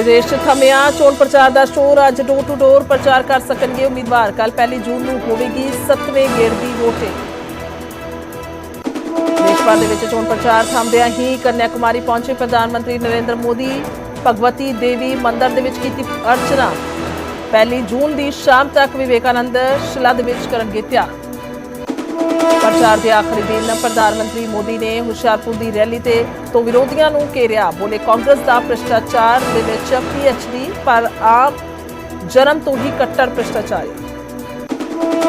ਪੂਰੇ 'ਚ ਥਮਿਆ। ਚੋਣ ਪ੍ਰਚਾਰ ਦਾ ਸ਼ੋਰ ਅੱਜ ਡੋਰ ਟੂ ਡੋਰ ਪ੍ਰਚਾਰ ਕਰ ਸਕਣਗੇ ਉਮੀਦਵਾਰ। ਕੱਲ ਪਹਿਲੀ ਜੂਨ ਨੂੰ ਹੋਵੇਗੀ 7ਵੇਂ ਗੇੜ ਦੀ ਵੋਟਿੰਗ ਦੇਸ਼ ਭਰ ਦੇ ਵਿੱਚ ਚੋਣ ਪ੍ਰਚਾਰ ਥੰਮਦਿਆਂ ਹੀ ਕੰਨਿਆ ਕੁਮਾਰੀ ਪਹੁੰਚੇ ਪ੍ਰਧਾਨ ਮੰਤਰੀ ਨਰਿੰਦਰ ਮੋਦੀ। ਭਗਵਤੀ ਦੇਵੀ ਮੰਦਰ ਦੇ ਵਿੱਚ ਕੀਤੀ ਅਰਚਨਾ। ਪਹਿਲੀ ਜੂਨ ਦੀ ਸ਼ਾਮ ਤੱਕ ਵਿਵੇਕਾਨੰਦ ਸ਼ਿਲਾ ਦੇ ਵਿੱਚ ਕਰਨਗੇ ਤਿਆਰ ਪ੍ਰਚਾਰ ਦੇ ਆਖਰੀ ਦਿਨ ਪ੍ਰਧਾਨ ਮੰਤਰੀ ਮੋਦੀ ਨੇ ਹੁਸ਼ਿਆਰਪੁਰ ਦੀ ਰੈਲੀ ਤੇ ਤੋਂ ਵਿਰੋਧੀਆਂ ਨੂੰ ਘੇਰਿਆ। ਬੋਲੇ ਕਾਂਗਰਸ ਦਾ ਭ੍ਰਿਸ਼ਟਾਚਾਰ ਦੇ ਵਿੱਚ ਪੀਐਚਡੀ, ਪਰ ਆਪ ਜਨਮ ਤੋਂ ਹੀ ਕੱਟੜ ਭ੍ਰਿਸ਼ਟਾਚਾਰੀ।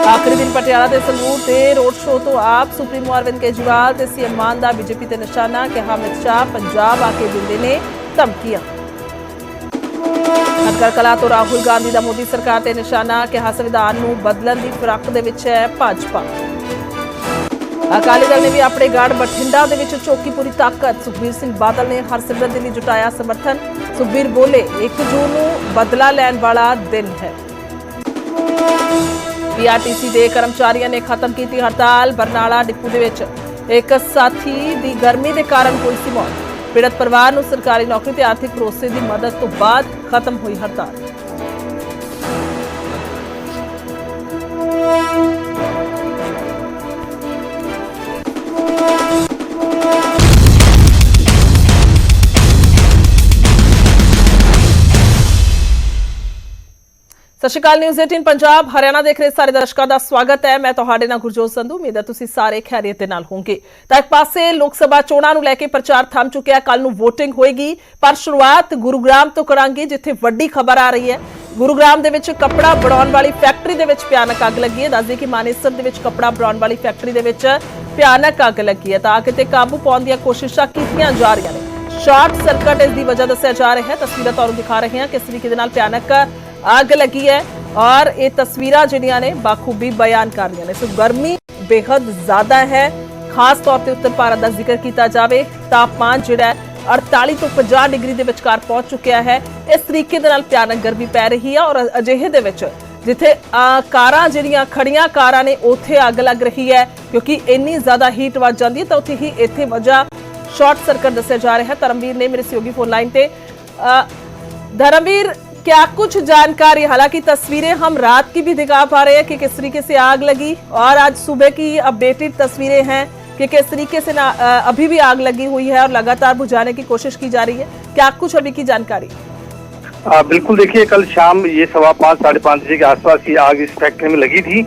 ਆਖਰੀ ਦਿਨ ਪਟਿਆਲਾ ਦੇ ਸੰਗਰੂਰ ਤੇ ਰੋਡ ਸ਼ੋਅ ਤੋਂ ਆਪ ਸੁਪਰੀਮੋ ਅਰਵਿੰਦ ਕੇਜਰੀਵਾਲ ਤੇ ਸੀਐਮ ਮਾਨ ਦਾ ਬੀਜੇਪੀ ਤੇ ਨਿਸ਼ਾਨਾ ਕਿਹਾ ਅਮਿਤ ਸ਼ਾਹ, ਪੰਜਾਬ ਆ ਕੇ ਦਿੰਦੇ ਨੇ ਧਮਕੀਆਂ। ਖਟਕੜ ਕਲਾ ਤੋਂ ਰਾਹੁਲ ਗਾਂਧੀ ਦਾ ਮੋਦੀ ਸਰਕਾਰ ਤੇ ਨਿਸ਼ਾਨਾ ਕਿਹਾ, ਸੰਵਿਧਾਨ ਨੂੰ ਬਦਲਣ ਦੀ ਫਿਰਾਕ ਦੇ ਵਿੱਚ ਹੈ ਭਾਜਪਾ। ਅਕਾਲੀ ਦਲ ਨੇ ਵੀ ਆਪਣੇ ਗਾੜ ਬਠਿੰਡਾ ਦੇ ਵਿੱਚ ਚੌਕੀ ਪੂਰੀ ਤਾਕਤ। ਸੁਖਬੀਰ ਸਿੰਘ ਬਾਦਲ ਨੇ ਹਰਸਿਮਰਤ ਦੇ ਲਈ ਜੁਟਾਇਆ ਸਮਰਥਨ। ਸੁਖਬੀਰ ਬੋਲੇ 1 ਜੂਨ ਨੂੰ ਬਦਲਾ ਲੈਣ ਵਾਲਾ ਦਿਨ ਹੈ। ਪੀਆਰਟੀਸੀ ਦੇ ਕਰਮਚਾਰੀਆਂ ਨੇ ਖਤਮ ਕੀਤੀ ਹੜਤਾਲ। ਬਰਨਾਲਾ ਡਿਪੂ ਦੇ ਵਿੱਚ ਇੱਕ ਸਾਥੀ ਦੀ ਗਰਮੀ ਦੇ ਕਾਰਨ ਹੋਈ ਸੀ ਮੌਤ। ਪੀੜਤ ਪਰਿਵਾਰ ਨੂੰ ਸਰਕਾਰੀ ਨੌਕਰੀ ਤੇ ਆਰਥਿਕ ਭਰੋਸੇ ਦੀ ਮਦਦ ਤੋਂ ਬਾਅਦ ਖਤਮ ਹੋਈ ਹੜਤਾਲ। ਸਤਿ ਸ਼੍ਰੀ ਅਕਾਲ ਨਿਊਜ਼ 18 ਪੰਜਾਬ, ਹਰਿਆਣਾ ਦੇਖ ਰਹੇ ਸਾਰੇ ਦਰਸ਼ਕਾਂ ਦਾ ਸਵਾਗਤ ਹੈ। ਮੈਂ ਤੁਹਾਡੇ ਨਾਲ ਗੁਰਜੋਤ ਸੰਧੂ, ਉਮੀਦ ਹੈ ਤੁਸੀਂ ਸਾਰੇ ਖੈਰੀਅਤ ਦੇ ਨਾਲ ਹੋਵੋਗੇ। ਤਾਂ ਇੱਕ ਪਾਸੇ ਲੋਕ ਸਭਾ ਚੋਣਾਂ ਨੂੰ ਲੈ ਕੇ ਪ੍ਰਚਾਰ ਥੰਮ ਚੁੱਕਿਆ ਕੱਲ ਨੂੰ VOTING ਹੋਏਗੀ, ਪਰ ਸ਼ੁਰੂਆਤ ਗੁਰੂਗ੍ਰਾਮ ਤੋਂ ਕਰਾਂਗੇ, ਜਿੱਥੇ ਵੱਡੀ ਖਬਰ ਆ ਰਹੀ ਹੈ। ਗੁਰੂਗ੍ਰਾਮ ਦੇ ਵਿੱਚ ਕੱਪੜਾ ਬਣਾਉਣ ਵਾਲੀ ਫੈਕਟਰੀ ਦੇ ਵਿੱਚ ਭਿਆਨਕ ਅੱਗ ਲੱਗੀ ਹੈ। ਦੱਸਦੇ ਕਿ ਮਾਨੇਸਰ ਦੇ ਵਿੱਚ ਕੱਪੜਾ ਬਣਾਉਣ ਵਾਲੀ ਫੈਕਟਰੀ ਦੇ ਵਿੱਚ ਭਿਆਨਕ ਅੱਗ ਲੱਗੀ ਹੈ। ਤਾਂ ਅੱਗ ਤੇ ਕਾਬੂ ਪਾਉਣ ਦੀਆਂ ਕੋਸ਼ਿਸ਼ਾਂ ਕੀਤੀਆਂ ਜਾ ਰਹੀਆਂ ਨੇ। ਸ਼ਾਰਟ ਸਰਕਟ ਇਸ ਦੀ ਵਜ੍ਹਾ ਦੱਸਿਆ ਜਾ ਰਿਹਾ ਹੈ। ਤਸਵੀਰਾਂ ਤੁਹਾਨੂੰ ਦਿਖਾ ਰਹੇ ਹਾਂ। ਕਿਸ ਤਰੀਕੇ ਦੇ ਨਾਲ ਭਿਆਨਕ ਅੱਗ ਲੱਗੀ ਹੈ ਔਰ ਇਹ ਤਸਵੀਰਾਂ ਜਿਹੜੀਆਂ ਨੇ ਬਾਖੂਬੀ ਬਿਆਨ ਕਰ ਰਹੀਆਂ ਨੇ। ਸੋ ਗਰਮੀ ਬੇਹੱਦ ਜ਼ਿਆਦਾ ਹੈ। ਖਾਸ ਤੌਰ ਤੇ ਉੱਤਰ ਭਾਰਤ ਦਾ ਜ਼ਿਕਰ ਕੀਤਾ ਜਾਵੇ, ਤਾਪਮਾਨ ਜਿਹੜਾ 48 ਤੋਂ 50 ਡਿਗਰੀ ਦੇ ਵਿਚਕਾਰ ਪਹੁੰਚ ਚੁੱਕਿਆ ਹੈ। ਇਸ ਤਰੀਕੇ ਦੇ ਨਾਲ ਭਿਆਨਕ ਗਰਮੀ ਪੈ ਰਹੀ ਹੈ ਔਰ ਅਜਿਹੇ ਦੇ ਵਿੱਚ ਜਿੱਥੇ ਕਾਰਾਂ ਜਿਹੜੀਆਂ ਖੜੀਆਂ ਕਾਰਾਂ ਨੇ, ਉੱਥੇ ਅੱਗ ਲੱਗ ਰਹੀ ਹੈ। ਕਿਉਂਕਿ ਇੰਨੀ ਜ਼ਿਆਦਾ ਹੀਟ ਵੱਧ ਜਾਂਦੀ ਹੈ ਤਾਂ ਉੱਥੇ ਹੀ ਇੱਥੇ ਵਜ੍ਹਾ ਸ਼ਾਰਟ ਸਰਕਟ ਦੱਸਿਆ ਜਾ ਰਿਹਾ ਧਰਮਵੀਰ ਨੇ ਮੇਰੇ ਸਹਿਯੋਗੀ ਫੋਨ ਲਾਈਨ ਤੇ। ਧਰਮਵੀਰ क्या कुछ जानकारी? हालाँकि तस्वीरें हम रात की भी दिखा पा रहे हैं कि किस तरीके से आग लगी और आज सुबह की अपडेटेड तस्वीरें हैं कि किस तरीके से ना अभी भी आग लगी हुई है और लगातार बुझाने की कोशिश की जा रही है। क्या कुछ अभी की जानकारी? आ, बिल्कुल देखिए कल शाम ये सवा पाँच साढ़े पाँच बजे के आसपास ये आग इस फैक्ट्री में लगी थी।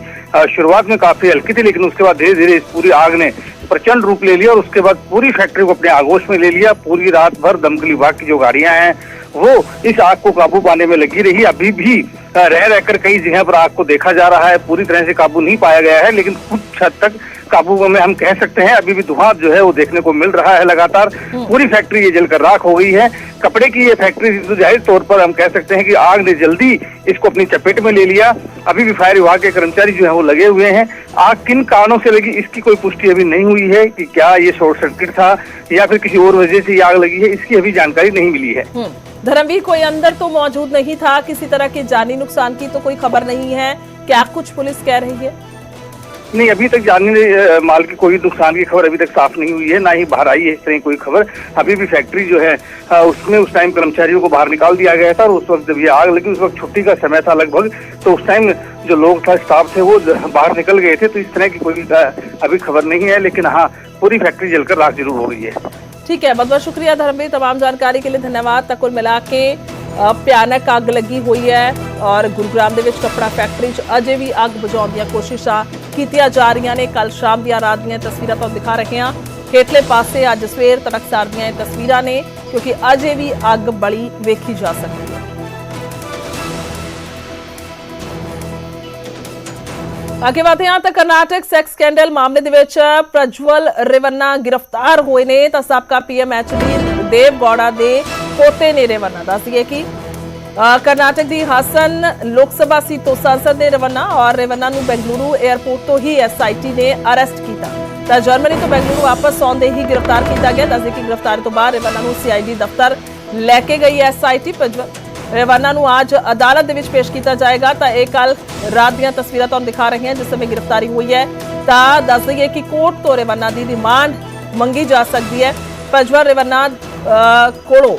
शुरुआत में काफ़ी हल्की थी लेकिन उसके बाद धीरे धीरे इस पूरी आग ने प्रचंड रूप ले लिया और उसके बाद पूरी फैक्ट्री को अपने आगोश में ले लिया। पूरी रात भर दमकल विभाग की जो गाड़ियाँ हैं वो इस आग को काबू पाने में लगी रही। अभी भी रह रहकर कई जगह पर आग को देखा जा रहा है। पूरी तरह से काबू नहीं पाया गया है लेकिन कुछ हद तक काबू में हम कह सकते हैं अभी भी धुआँ जो है वो देखने को मिल रहा है लगातार। पूरी फैक्ट्री ये जलकर राख हो गई है। कपड़े की ये फैक्ट्री तो ज़ाहिर तौर पर हम कह सकते हैं कि आग ने जल्दी इसको अपनी चपेट में ले लिया। अभी भी फायर विभाग के कर्मचारी जो है वो लगे हुए हैं। आग किन कारणों से लगी इसकी कोई पुष्टि अभी नहीं हुई है कि क्या ये शॉर्ट सर्किट था या फिर किसी और वजह से ये आग लगी है इसकी अभी जानकारी नहीं मिली है। हम्म, धर्मवीर, कोई अंदर तो मौजूद नहीं था, किसी तरह के जानी नुकसान की तो कोई खबर नहीं है। क्या कुछ पुलिस कह रही है? नहीं, अभी तक जानी माल की कोई नुकसान की खबर अभी तक साफ़ नहीं हुई है, ना ही बाहर आई है इस तरह की कोई खबर। अभी भी फैक्ट्री जो है उसमें उस टाइम कर्मचारियों को बाहर निकाल दिया गया था और उस वक्त जब ये आग लगी, उस वक्त छुट्टी का समय था लगभग तो उस टाइम जो लोग था, स्टाफ थे, वो बाहर निकल गए थे तो इस तरह की कोई अभी खबर नहीं है, लेकिन हाँ पूरी फैक्ट्री जलकर राख ज़रूर हो रही है। ठीक है बहुत बहुत शुक्रिया धर्मवीर तमाम जानकारी के लिए धन्यवाद ਤਾਂ ਕੁੱਲ ਮਿਲਾ ਕੇ ਅ, ਭਿਆਨਕ ਅੱਗ ਲੱਗੀ ਹੋਈ ਹੈ ਔਰ ਗੁਰੂਗ੍ਰਾਮ ਦੇ ਵਿੱਚ ਕੱਪੜਾ ਫੈਕਟਰੀ 'ਚ ਅਜੇ ਵੀ ਅੱਗ ਬੁਝਾਉਣ ਦੀਆਂ ਕੋਸ਼ਿਸ਼ਾਂ ਕੀਤੀਆਂ ਜਾ ਰਹੀਆਂ ਨੇ ਕੱਲ ਸ਼ਾਮ ਦੀਆਂ ਰਾਤ ਦੀਆਂ ਤਸਵੀਰਾਂ ਤੁਹਾਨੂੰ ਦਿਖਾ ਰਹੇ ਹਾਂ ਹੇਠਲੇ ਪਾਸੇ ਅੱਜ ਸਵੇਰ ਤੜਕਸਾਰ ਦੀਆਂ ਇਹ ਤਸਵੀਰਾਂ ਨੇ ਕਿਉਂਕਿ ਅਜੇ ਵੀ ਅੱਗ ਬੜੀ ਵੇਖੀ ਜਾ ਸਕਦੀ ਅੱਗੇ ਵਧਦੇ ਹਾਂ ਤਾਂ ਕਰਨਾਟਕ ਸੈਕਸ ਸਕੈਂਡਲ ਮਾਮਲੇ ਦੇ ਵਿੱਚ ਪ੍ਰਜਵਲ ਰੇਵੰਨਾ ਗ੍ਰਿਫਤਾਰ ਹੋਏ ਨੇ। ਤਾਂ ਸਾਬਕਾ ਪੀਐਮ ਐਚਡੀ ਦੇਵ ਗੌੜਾ ਦੇ ਪੋਤੇ ਨੇ ਰੇਵੰਨਾ। ਦੱਸ ਕਿ ਕਰਨਾਟਕ ਦੀ ਹਾਸਨ ਲੋਕ ਸਭਾ ਸੀਟ ਤੋਂ ਸੰਸਦ ਨੇ ਰਵੰਨਾ ਔਰ ਰੇਵੰਨਾ ਨੂੰ ਬੈਂਗਲੁਰੂ 에ਅਰਪੋਰਟ ਤੋਂ ਹੀ ਐਸਆਈਟੀ ਨੇ ਅਰੈਸਟ ਕੀਤਾ। ਤਾਂ ਜਰਮਨੀ ਤੋਂ ਬੈਂਗਲੁਰੂ ਵਾਪਸ ਆਉਂਦੇ ਹੀ ਗ੍ਰਿਫਤਾਰ ਕੀਤਾ ਗਿਆ। ਦੱਸਦੇ ਕਿ ਗ੍ਰਿਫਤਾਰੀ ਤੋਂ ਬਾਅਦ ਰੇਵੰਨਾ ਨੂੰ ਸੀਆਈਡੀ ਦਫ਼ਤਰ ਲੈ ਕੇ ਗਈ ਐਸਆਈਟੀ ਪ੍ਰਜਵਲ ਰੇਵਾਨਾ ਨੂੰ ਅੱਜ ਅਦਾਲਤ ਦੇ ਵਿੱਚ ਪੇਸ਼ ਕੀਤਾ ਜਾਏਗਾ। ਤਾਂ ਇਹ ਕੱਲ ਰਾਤ ਦੀਆਂ ਤਸਵੀਰਾਂ ਤੁਹਾਨੂੰ ਦਿਖਾ ਰਹੇ ਹਾਂ, ਜਿਸ ਸਮੇਂ ਗ੍ਰਿਫਤਾਰੀ ਹੋਈ ਹੈ। ਤਾਂ ਦੱਸ ਦਈਏ ਕਿ ਕੋਰਟ ਤੋਂ ਰੇਵਾਨਾ ਦੀ ਰਿਮਾਂਡ ਮੰਗੀ ਜਾ ਸਕਦੀ ਹੈ। ਪ੍ਰਜਵਲ ਰੇਵਾਨਾ ਕੋਲੋਂ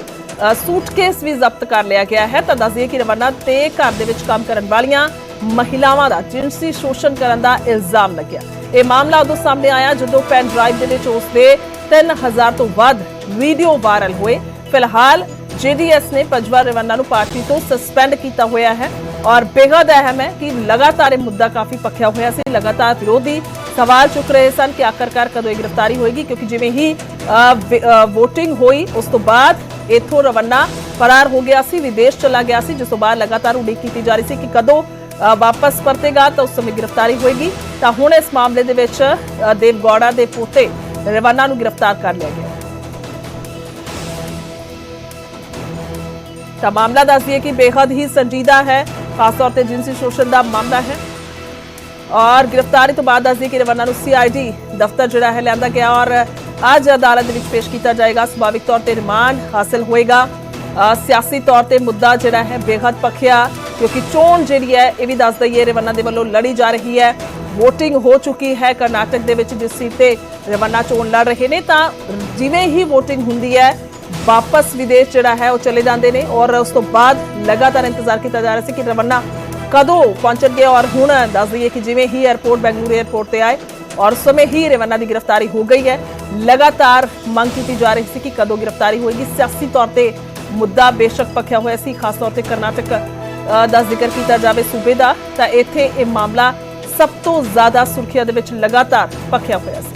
ਸੂਟਕੇਸ ਵੀ ਜ਼ਬਤ ਕਰ ਲਿਆ ਗਿਆ ਹੈ। ਤਾਂ ਦੱਸਦੀਏ ਕਿ ਰਵਾਨਾ ਤੇ ਘਰ ਦੇ ਵਿੱਚ ਕੰਮ ਕਰਨ ਵਾਲੀਆਂ ਮਹਿਲਾਵਾਂ ਦਾ ਜਿਨਸੀ ਸ਼ੋਸ਼ਣ ਕਰਨ ਦਾ ਇਲਜ਼ਾਮ ਲੱਗਿਆ। ਇਹ ਮਾਮਲਾ ਉਦੋਂ ਸਾਹਮਣੇ ਆਇਆ ਜਦੋਂ ਪੈਨ ਡਰਾਈਵ ਦੇ ਵਿੱਚ ਉਸ ਦੇ 3000 ਤੋਂ ਵੱਧ ਵੀਡੀਓ ਵਾਇਰਲ ਹੋਏ। ਫਿਲਹਾਲ ਜੀਡੀਐਸ ਨੇ ਪੰਜਵਾਰ ਰਵਾਨਾ ਨੂੰ ਪਾਰਟੀ ਤੋਂ ਸਸਪੈਂਡ ਕੀਤਾ ਹੋਇਆ ਹੈ ਔਰ ਬੇਹੱਦ ਅਹਿਮ ਹੈ ਕਿ ਲਗਾਤਾਰ ਇਹ ਮੁੱਦਾ ਕਾਫੀ ਪੱਖਿਆ ਹੋਇਆ ਸੀ ਲਗਾਤਾਰ ਵਿਰੋਧੀ ਸਵਾਲ ਚੁੱਕ ਰਹੇ ਸਨ ਕਿ ਆਖਰਕਾਰ ਕਦੋਂ ਇਹ ਗ੍ਰਿਫਤਾਰੀ ਹੋਏਗੀ ਕਿਉਂਕਿ ਜਿਵੇਂ ਹੀ ਵੋਟਿੰਗ ਹੋਈ ਉਸ ਤੋਂ ਬਾਅਦ ਇਥੋਂ ਰਵਾਨਾ ਫਰਾਰ ਹੋ ਗਿਆ ਸੀ ਵਿਦੇਸ਼ ਚਲਾ ਗਿਆ ਸੀ ਜਿਸ ਤੋਂ ਬਾਅਦ ਲਗਾਤਾਰ ਉਡੀਕ ਕੀਤੀ ਜਾ ਰਹੀ ਸੀ ਕਿ ਕਦੋਂ ਵਾਪਸ ਪਰਤੇਗਾ ਤਾਂ ਉਸ ਸਮੇਂ ਗ੍ਰਿਫਤਾਰੀ ਹੋਏਗੀ। ਤਾਂ ਹੁਣ ਇਸ ਮਾਮਲੇ ਦੇ ਵਿੱਚ ਅ, ਦੇਵ ਗੌੜਾ ਦੇ ਪੋਤੇ ਰਵਾਨਾ ਨੂੰ ਗ੍ਰਿਫਤਾਰ ਕਰ ਲਿਆ ਗਿਆ। ਤਾਂ ਮਾਮਲਾ ਦੱਸਦੀਏ ਕਿ ਬੇਹੱਦ ਹੀ ਸੰਜੀਦਾ ਹੈ, ਖਾਸ ਤੌਰ ਤੇ ਜਿੰਸੀ ਸ਼ੋਸ਼ਣ ਦਾ ਮਾਮਲਾ ਹੈ। ਔਰ ਗ੍ਰਿਫਤਾਰੀ ਤੋਂ ਬਾਅਦ ਦੱਸਦੀ ਕਿ ਰਵਾਨਾ ਨੂੰ ਸੀਆਈਡੀ ਦਫ਼ਤਰ ਜਿਹੜਾ ਹੈ ਲੈਂਦਾ ਗਿਆ ਔਰ ਅੱਜ ਅਦਾਲਤ ਦੇ ਵਿੱਚ ਪੇਸ਼ ਕੀਤਾ ਜਾਏਗਾ। ਸੁਭਾਵਿਕ ਤੌਰ ਤੇ ਰਿਮਾਂਡ ਹਾਸਲ ਹੋਏਗਾ। ਸਿਆਸੀ ਤੌਰ ਤੇ ਮੁੱਦਾ ਜਿਹੜਾ ਹੈ ਬੇਹੱਦ ਪੱਖਿਆ, ਕਿਉਂਕਿ ਚੋਣ ਜਿਹੜੀ ਹੈ ਇਹ ਵੀ ਦੱਸ ਦਈਏ, ਰਵਾਨਾ ਦੇ ਵੱਲੋਂ ਲੜੀ ਜਾ ਰਹੀ ਹੈ। VOTING ਹੋ ਚੁੱਕੀ ਹੈ ਕਰਨਾਟਕ ਦੇ ਵਿੱਚ, ਜਿਸ ਸੀਟ ਤੇ ਰਵਾਨਾ ਚੋਣ ਲੜ ਰਹੇ ਨੇ, ਤਾਂ ਜਿਵੇਂ ਹੀ VOTING ਹੁੰਦੀ ਹੈ ਵਾਪਸ ਵਿਦੇਸ਼ ਜਿਹੜਾ ਹੈ ਉਹ ਚਲੇ ਜਾਂਦੇ ਨੇ ਔਰ ਉਸ ਤੋਂ ਬਾਅਦ ਲਗਾਤਾਰ ਇੰਤਜ਼ਾਰ ਕੀਤਾ ਜਾ ਰਿਹਾ ਸੀ ਕਿ ਰਵੰਨਾ ਕਦੋਂ ਪਹੁੰਚਣਗੇ ਔਰ ਹੁਣ ਦੱਸ ਦਈਏ ਕਿ ਜਿਵੇਂ ਹੀ 에ਅਰਪੋਰਟ ਬੈਂਗਲੁਰੂ 에ਅਰਪੋਰਟ ਤੇ ਆਏ ਔਰ ਉਸ ਸਮੇਂ ਹੀ ਰਵੰਨਾ ਦੀ ਗ੍ਰਿਫਤਾਰੀ ਹੋ ਗਈ ਹੈ। ਲਗਾਤਾਰ ਮੰਗ ਕੀਤੀ ਜਾ ਰਹੀ ਸੀ ਕਿ ਕਦੋਂ ਗ੍ਰਿਫਤਾਰੀ ਹੋਏਗੀ। ਸਿਆਸੀ ਤੌਰ ਤੇ ਮੁੱਦਾ ਬੇਸ਼ੱਕ ਪੱਖਿਆ ਹੋਇਆ ਸੀ, ਖਾਸ ਤੌਰ ਤੇ ਕਰਨਾਟਕ ਦਾ ਜ਼ਿਕਰ ਕੀਤਾ ਜਾਵੇ ਸੂਬੇ ਦਾ, ਤਾਂ ਇੱਥੇ ਇਹ ਮਾਮਲਾ ਸਭ ਤੋਂ ਜ਼ਿਆਦਾ ਸੁਰਖੀਆਂ ਦੇ ਵਿੱਚ ਲਗਾਤਾਰ ਪੱਖਿਆ ਹੋਇਆ ਸੀ।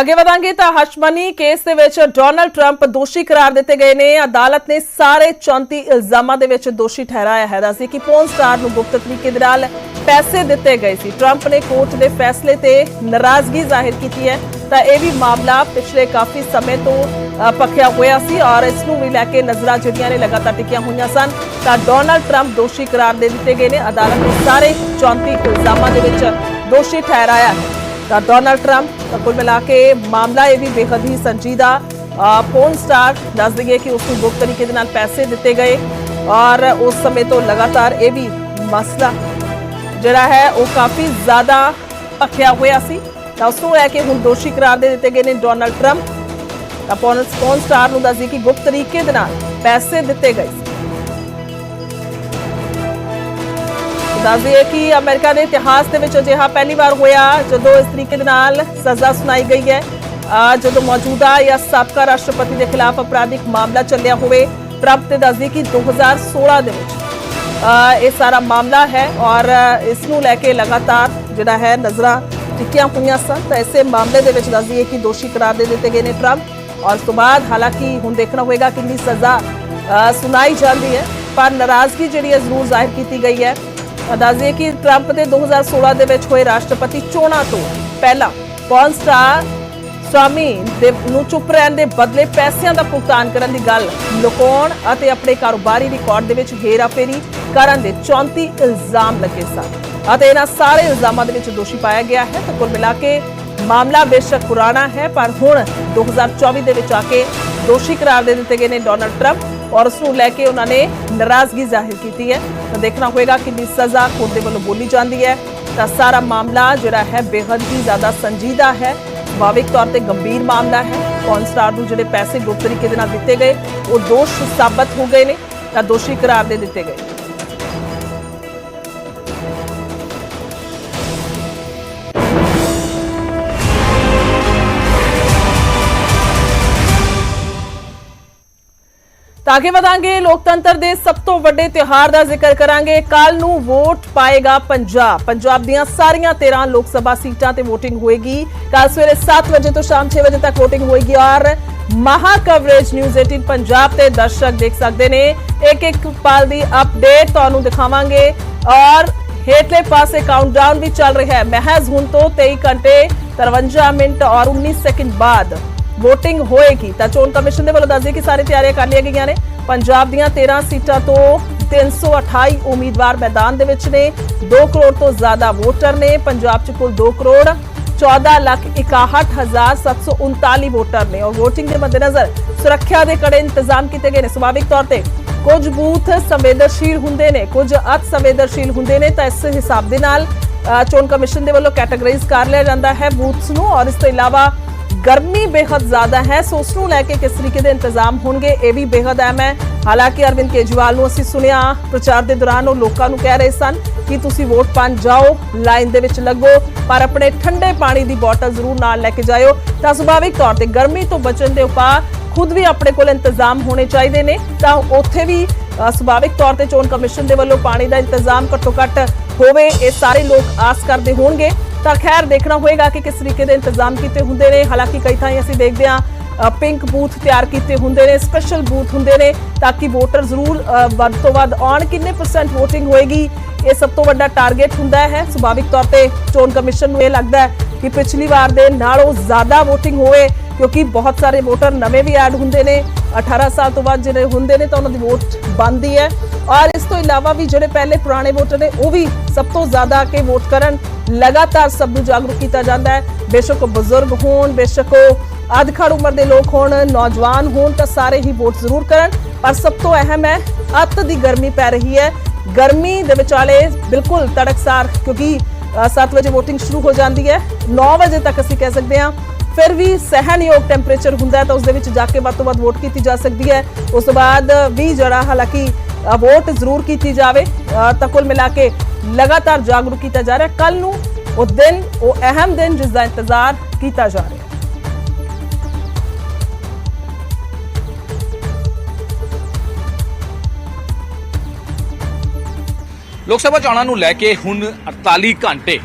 ਅੱਗੇ ਵਧਾਂਗੇ ਤਾਂ ਹਸ਼ਮਨੀ ਕੇਸ ਦੇ ਵਿੱਚ ਡੋਨਲਡ ਟਰੰਪ ਦੋਸ਼ੀ ਕਰਾਰ ਦਿੱਤੇ ਗਏ ਨੇ। ਅਦਾਲਤ ਨੇ ਸਾਰੇ 34 ਇਲਜ਼ਾਮਾਂ ਦੇ ਵਿੱਚ ਦੋਸ਼ੀ ਠਹਿਰਾਇਆ ਹੈ। ਦੱਸੀ ਕਿ ਪੋਨ ਸਟਾਰ ਨੂੰ ਗੁਪਤ ਤਰੀਕੇ ਦੇ ਨਾਲ ਪੈਸੇ ਦਿੱਤੇ ਗਏ ਸੀ। ਟਰੰਪ ਨੇ ਕੋਰਟ ਦੇ ਫੈਸਲੇ ਤੇ ਨਾਰਾਜ਼ਗੀ ਜ਼ਾਹਿਰ ਕੀਤੀ ਹੈ। ਤਾਂ ਇਹ ਵੀ ਮਾਮਲਾ ਪਿਛਲੇ ਕਾਫੀ ਸਮੇਂ ਤੋਂ ਅ, ਹੋਇਆ ਸੀ ਔਰ ਇਸ ਨੂੰ ਵੀ ਲੈ ਕੇ ਨਜ਼ਰਾਂ ਜਿਹੜੀਆਂ ਨੇ ਲਗਾਤਾਰ ਟਿਕੀਆਂ ਹੋਈਆਂ ਸਨ। ਤਾਂ ਡੋਨਲਡ ਟਰੰਪ ਦੋਸ਼ੀ ਕਰਾਰ ਦੇ ਦਿੱਤੇ ਗਏ ਨੇ। ਅਦਾਲਤ ਨੇ ਸਾਰੇ 34 ਇਲਜ਼ਾਮਾਂ ਦੇ ਵਿੱਚ ਦੋਸ਼ੀ ਠਹਿਰਾਇਆ ਹੈ। ਤਾਂ ਡੋਨਲਡ ਟਰੰਪ ਤਾਂ ਕੁੱਲ ਮਿਲਾ ਕੇ ਮਾਮਲਾ ਇਹ ਵੀ ਬੇहद ਹੀ ਸੰਜੀਦਾ ਅ, ਸਟਾਰ ਦੱਸ ਦਈਏ ਕਿ ਉਸ ਨੂੰ ਗੁਪਤ ਤਰੀਕੇ ਦੇ ਨਾਲ ਪੈਸੇ ਦਿੱਤੇ ਗਏ ਔਰ ਉਸ ਸਮੇਂ ਤੋਂ ਲਗਾਤਾਰ ਇਹ ਵੀ ਮਸਲਾ ਜਿਹੜਾ ਹੈ ਉਹ ਕਾਫੀ ਜ਼ਿਆਦਾ ਭਖਿਆ ਹੋਇਆ ਸੀ। ਤਾਂ ਉਸ ਨੂੰ ਲੈ ਕੇ ਹੁਣ ਦੋਸ਼ੀ ਕਰਾਰ ਦੇ ਦਿੱਤੇ ਗਏ ਨੇ ਡੋਨਲਡ ਟਰੰਪ ਤਾਂ ਪੋਰਨ ਪੋਰਨ ਸਟਾਰ ਨੂੰ ਦੱਸਦੀ ਕਿ ਗੁਪਤ ਤਰੀਕੇ ਦੇ ਨਾਲ ਪੈਸੇ ਦਿੱਤੇ ਗਏ ਦੱਸ ਦਈਏ ਕਿ ਅਮਰੀਕਾ ਦੇ ਇਤਿਹਾਸ ਦੇ ਵਿੱਚ ਅਜਿਹਾ ਪਹਿਲੀ ਵਾਰ ਹੋਇਆ, ਜਦੋਂ ਇਸ ਤਰੀਕੇ ਦੇ ਨਾਲ ਸਜ਼ਾ ਸੁਣਾਈ ਗਈ ਹੈ। ਜਦੋਂ ਮੌਜੂਦਾ ਜਾਂ ਸਾਬਕਾ ਰਾਸ਼ਟਰਪਤੀ ਦੇ ਖਿਲਾਫ ਅਪਰਾਧਿਕ ਮਾਮਲਾ ਚੱਲਿਆ ਹੋਵੇ ਟਰੰਪ ਤੇ ਦੱਸ ਦਈਏ ਕਿ 2016 ਦੇ ਵਿੱਚ ਇਹ ਸਾਰਾ ਮਾਮਲਾ ਹੈ ਔਰ ਇਸ ਨੂੰ ਲੈ ਕੇ ਲਗਾਤਾਰ ਜਿਹੜਾ ਹੈ ਨਜ਼ਰਾਂ ਟਿੱਕੀਆਂ ਹੋਈਆਂ ਸਨ। ਤਾਂ ਇਸੇ ਮਾਮਲੇ ਦੇ ਵਿੱਚ ਦੱਸ ਦਈਏ ਕਿ ਦੋਸ਼ੀ ਕਰਾਰ ਦੇ ਦਿੱਤੇ ਗਏ ਨੇ ਟਰੰਪ ਔਰ ਉਸ ਤੋਂ ਬਾਅਦ ਹਾਲਾਂਕਿ ਹੁਣ ਦੇਖਣਾ ਹੋਏਗਾ ਕਿੰਨੀ ਸਜ਼ਾ ਸੁਣਾਈ ਜਾਂਦੀ ਹੈ। ਪਰ ਨਾਰਾਜ਼ਗੀ ਜਿਹੜੀ ਹੈ ਜ਼ਰੂਰ ਜ਼ਾਹਿਰ ਕੀਤੀ ਗਈ ਹੈ। ਦੱਸ ਦਈਏ ਕਿ ਟਰੰਪ ਦੇ 2016 ਦੇ ਵਿੱਚ ਹੋਏ ਰਾਸ਼ਟਰਪਤੀ ਚੋਣਾਂ ਤੋਂ ਪਹਿਲਾਂ ਪੌਨ ਸਟਾਰ ਸਵਾਮੀ ਦੇ ਨੂੰ ਚੁੱਪ ਰਹਿਣ ਦੇ ਬਦਲੇ ਪੈਸਿਆਂ ਦਾ ਭੁਗਤਾਨ ਕਰਨ ਦੀ ਗੱਲ ਲੁਕਾਉਣ ਅਤੇ ਆਪਣੇ ਕਾਰੋਬਾਰੀ ਰਿਕਾਰਡ ਦੇ ਵਿੱਚ ਹੇਰਾਫੇਰੀ ਕਰਨ ਦੇ 34 ਇਲਜ਼ਾਮ ਲੱਗੇ ਸਨ। ਅਤੇ ਇਹਨਾਂ ਸਾਰੇ ਇਲਜ਼ਾਮਾਂ ਦੇ ਵਿੱਚ ਦੋਸ਼ੀ ਪਾਇਆ ਗਿਆ ਹੈ ਤਾਂ ਕੁੱਲ ਮਿਲਾ ਕੇ ਮਾਮਲਾ ਬੇਸ਼ੱਕ ਪੁਰਾਣਾ ਹੈ, ਪਰ ਹੁਣ 2024 ਦੇ ਵਿੱਚ ਆ ਕੇ ਦੋਸ਼ੀ ਕਰਾਰ ਦੇ ਦਿੱਤੇ ਗਏ ਨੇ ਡੋਨਲਡ ਟਰੰਪ। ਔਰ ਉਸ ਨੂੰ ਲੈ ਕੇ ਉਹਨਾਂ ਨੇ ਨਾਰਾਜ਼ਗੀ ਜ਼ਾਹਿਰ ਕੀਤੀ ਹੈ। ਤਾਂ ਦੇਖਣਾ ਹੋਏਗਾ ਕਿ ਸਜ਼ਾ ਕੋਰਟ ਦੇ ਵੱਲੋਂ ਬੋਲੀ ਜਾਂਦੀ ਹੈ। ਤਾਂ ਸਾਰਾ ਮਾਮਲਾ ਜਿਹੜਾ ਹੈ ਬੇहद ਹੀ ਜ਼ਿਆਦਾ ਸੰਜੀਦਾ ਹੈ। ਭਾਵਿਕ ਤੌਰ ਤੇ ਗੰਭੀਰ ਮਾਮਲਾ ਹੈ। ਕੌਨ ਸਟਾਰ ਨੂੰ ਜਿਹੜੇ ਪੈਸੇ ਗੁਪਤ ਤਰੀਕੇ ਦੇ ਨਾਲ ਦਿੱਤੇ ਗਏ, ਉਹ ਦੋਸ਼ ਸਾਬਤ ਹੋ ਗਏ ਨੇ, ਤਾਂ ਦੋਸ਼ੀ ਕਰਾਰ ਦੇ ਦਿੱਤੇ ਗਏ। ਤਾਂ ਅੱਗੇ ਵਧਾਂਗੇ, ਲੋਕਤੰਤਰ ਦੇ ਸਭ ਤੋਂ ਵੱਡੇ ਤਿਉਹਾਰ ਦਾ ਜ਼ਿਕਰ ਕਰਾਂਗੇ। ਕੱਲ ਨੂੰ ਵੋਟ ਪਾਏਗਾ ਪੰਜਾਬ। ਪੰਜਾਬ ਦੀਆਂ ਸਾਰੀਆਂ 13 ਲੋਕ ਸਭਾ ਸੀਟਾਂ ਤੇ VOTING ਹੋਏਗੀ। ਕੱਲ ਸਵੇਰੇ 7 ਵਜੇ ਤੋਂ ਸ਼ਾਮ 6 ਵਜੇ ਤੱਕ VOTING ਹੋਏਗੀ ਔਰ ਮਹਾ ਕਵਰੇਜ ਨਿਊਜ਼ 18 ਪੰਜਾਬ ਤੇ ਦਰਸ਼ਕ ਦੇਖ ਸਕਦੇ ਨੇ। ਇੱਕ ਇੱਕ ਪਲ ਦੀ ਅਪਡੇਟ ਤੁਹਾਨੂੰ ਦਿਖਾਵਾਂਗੇ ਔਰ ਹੇਠਲੇ ਪਾਸੇ ਕਾਊਂਟਡਾਊਨ ਵੀ ਚੱਲ ਰਿਹਾ ਹੈ। ਮਹਿਜ਼ ਹੁਣ ਤੋਂ 23 ਘੰਟੇ 53 ਮਿੰਟ ਔਰ 19 ਸੈਕਿੰਡ ਬਾਅਦ VOTING ਹੋਏਗੀ। ਤਾਂ ਚੋਣ ਕਮਿਸ਼ਨ ਦੇ ਵੱਲੋਂ ਦੱਸਦੇ ਕਿ ਸਾਰੇ ਤਿਆਰੀਆਂ ਕਰ ਲਈਆਂ ਗਈਆਂ ਨੇ। ਪੰਜਾਬ ਦੀਆਂ 13 ਸੀਟਾਂ ਤੋਂ 328 ਉਮੀਦਵਾਰ ਮੈਦਾਨ ਦੇ ਵਿੱਚ ਨੇ। 2 ਕਰੋੜ ਤੋਂ ਜ਼ਿਆਦਾ ਵੋਟਰ ਨੇ। ਪੰਜਾਬ 'ਚ ਕੁੱਲ 2 ਕਰੋੜ 14 ਲੱਖ 61739 ਵੋਟਰ ਨੇ। ਔਰ VOTING ਦੇ ਮੱਦੇਨਜ਼ਰ ਸੁਰੱਖਿਆ ਦੇ ਕੜੇ ਇੰਤਜ਼ਾਮ ਕੀਤੇ ਗਏ ਨੇ। ਸੁਭਾਵਿਕ ਤੌਰ ਤੇ ਕੁਝ ਬੂਥ ਸੰਵੇਦਨਸ਼ੀਲ ਹੁੰਦੇ ਨੇ, ਕੁਝ ਅਤ ਸੰਵੇਦਨਸ਼ੀਲ ਹੁੰਦੇ ਨੇ। ਤਾਂ ਇਸ ਹਿਸਾਬ ਦੇ ਨਾਲ ਚੋਣ ਕਮਿਸ਼ਨ ਦੇ ਵੱਲੋਂ ਕੈਟਾਗਰਾਈਜ਼ ਕਰ ਲਿਆ ਜਾਂਦਾ ਹੈ ਬੂਥਸ ਨੂੰ। ਔਰ ਇਸ ਤੋਂ ਇਲਾਵਾ ਗਰਮੀ ਬੇहद ਜ਼ਿਆਦਾ ਹੈ, ਸੋ ਉਸ ਨੂੰ ਲੈ ਕੇ ਕਿਸ ਤਰੀਕੇ ਦੇ ਇੰਤਜ਼ਾਮ ਹੋਣਗੇ, ਇਹ ਵੀ ਬੇहद ਅਹਿਮ ਹੈ। ਹਾਲਾਂਕਿ ਅਰਵਿੰਦ ਕੇਜਵਾਲ ਨੂੰ ਅਸੀਂ ਸੁਣਿਆ, ਪ੍ਰਚਾਰ ਦੇ ਦੌਰਾਨ ਉਹ ਲੋਕਾਂ ਨੂੰ ਕਹਿ ਰਹੇ ਸਨ ਕਿ ਤੁਸੀਂ ਵੋਟ ਪਾਣ ਜਾਓ, ਲਾਈਨ ਦੇ ਵਿੱਚ ਲੱਗੋ, ਪਰ ਆਪਣੇ ਠੰਡੇ ਪਾਣੀ ਦੀ ਬੋਤਲ ਜ਼ਰੂਰ ਨਾਲ ਲੈ ਕੇ ਜਾਇਓ। ਤਾਂ ਸੁਭਾਵਿਕ ਤੌਰ ਤੇ ਗਰਮੀ ਤੋਂ ਬਚਣ ਦੇ ਉਪਾਅ ਖੁਦ ਵੀ ਆਪਣੇ ਕੋਲ ਇੰਤਜ਼ਾਮ ਹੋਣੇ ਚਾਹੀਦੇ ਨੇ। ਤਾਂ ਉੱਥੇ ਵੀ ਸੁਭਾਵਿਕ ਤੌਰ ਤੇ ਚੋਣ ਕਮਿਸ਼ਨ ਦੇ ਵੱਲੋਂ ਪਾਣੀ ਦਾ ਇੰਤਜ਼ਾਮ ਘੱਟੋ ਘੱਟ ਹੋਵੇ, ਇਹ ਸਾਰੇ ਲੋਕ ਆਸ ਕਰਦੇ ਹੋਣਗੇ। ਤਾਂ ਖੈਰ ਦੇਖਣਾ ਹੋਏਗਾ ਕਿ ਕਿਸ ਤਰੀਕੇ ਦੇ ਇੰਤਜ਼ਾਮ ਕੀਤੇ ਹੁੰਦੇ ਨੇ। ਹਾਲਾਂਕਿ ਕਈ ਥਾਈਂ ਅਸੀਂ ਦੇਖਦੇ ਹਾਂ ਪਿੰਕ ਬੂਥ ਤਿਆਰ ਕੀਤੇ ਹੁੰਦੇ ਨੇ, ਸਪੈਸ਼ਲ ਬੂਥ ਹੁੰਦੇ ਨੇ ਤਾਂ ਕਿ ਵੋਟਰ ਜ਼ਰੂਰ ਵੱਧ ਤੋਂ ਵੱਧ ਆਉਣ। ਕਿੰਨੇ ਪਰਸੈਂਟ VOTING ਹੋਏਗੀ, ਇਹ ਸਭ ਤੋਂ ਵੱਡਾ ਟਾਰਗੇਟ ਹੁੰਦਾ ਹੈ। ਸੁਭਾਵਿਕ ਤੌਰ ਤੇ ਚੋਣ ਕਮਿਸ਼ਨ ਨੂੰ ਇਹ ਲੱਗਦਾ ਹੈ ਕਿ ਪਿਛਲੀ ਵਾਰ ਦੇ ਨਾਲੋਂ ਜ਼ਿਆਦਾ VOTING ਹੋਵੇ, ਕਿਉਂਕਿ ਬਹੁਤ ਸਾਰੇ ਵੋਟਰ ਨਵੇਂ ਵੀ ਐਡ ਹੁੰਦੇ ਨੇ। 18 ਸਾਲ ਤੋਂ ਬਾਅਦ ਜਿਹੜੇ ਹੁੰਦੇ ਨੇ ਤਾਂ ਉਹਨਾਂ ਦੀ ਵੋਟ ਬਣਦੀ ਹੈ। ਔਰ ਇਸ ਤੋਂ ਇਲਾਵਾ ਵੀ ਜਿਹੜੇ ਪਹਿਲੇ ਪੁਰਾਣੇ ਵੋਟਰ ਨੇ, ਉਹ ਵੀ ਸਭ ਤੋਂ ਜ਼ਿਆਦਾ ਆ ਕੇ ਵੋਟ ਕਰਨ ਲਗਾਤਾਰ ਸਭ ਨੂੰ ਜਾਗਰੂਕ ਕੀਤਾ ਜਾਂਦਾ ਹੈ। ਬੇਸ਼ੱਕ ਬਜ਼ੁਰਗ ਹੋਣ, ਬੇਸ਼ੱਕ ਉਹ ਅਧਖੜ ਉਮਰ ਦੇ ਲੋਕ ਹੋਣ, ਨੌਜਵਾਨ ਹੋਣ, ਤਾਂ ਸਾਰੇ ਹੀ ਵੋਟ ਜ਼ਰੂਰ ਕਰਨ। ਪਰ ਸਭ ਤੋਂ ਅਹਿਮ ਹੈ, ਅੱਤ ਦੀ ਗਰਮੀ ਪੈ ਰਹੀ ਹੈ। ਗਰਮੀ ਦੇ ਵਿਚਾਲੇ ਬਿਲਕੁਲ ਤੜਕਸਾਰ, ਕਿਉਂਕਿ 7 ਵਜੇ VOTING ਸ਼ੁਰੂ ਹੋ ਜਾਂਦੀ ਹੈ। 9 ਵਜੇ ਤੱਕ ਅਸੀਂ ਕਹਿ ਸਕਦੇ ਹਾਂ, ਫਿਰ ਵੀ ਸਹਿਣਯੋਗ ਟੈਂਪਰੇਚਰ ਹੁੰਦਾ ਹੈ, ਤਾਂ ਉਸ ਦੇ ਵਿੱਚ ਜਾ ਕੇ ਵੱਧ ਤੋਂ ਵੱਧ ਵੋਟ ਕੀਤੀ ਜਾ ਸਕਦੀ ਹੈ। ਉਸ ਤੋਂ ਬਾਅਦ ਵੀ ਜਿਹੜਾ ਹਾਲਾਂਕਿ ਵੋਟ ਜ਼ਰੂਰ ਕੀਤੀ ਜਾਵੇ। ਤਾਂ ਕੁੱਲ ਮਿਲਾ ਕੇ ਲਗਾਤਾਰ ਜਾਗਰੂਕ ਕੀਤਾ ਜਾ ਰਿਹਾ। ਕੱਲ ਨੂੰ ਉਹ ਦਿਨ, ਉਹ ਅਹਿਮ ਦਿਨ ਜਿਸ ਦਾ ਇੰਤਜ਼ਾਰ ਕੀਤਾ ਜਾ ਰਿਹਾ। ਲੋਕ ਸਭਾ ਚੋਣਾਂ ਨੂੰ ਲੈ ਕੇ ਹੁਣ 48 ਘੰਟੇ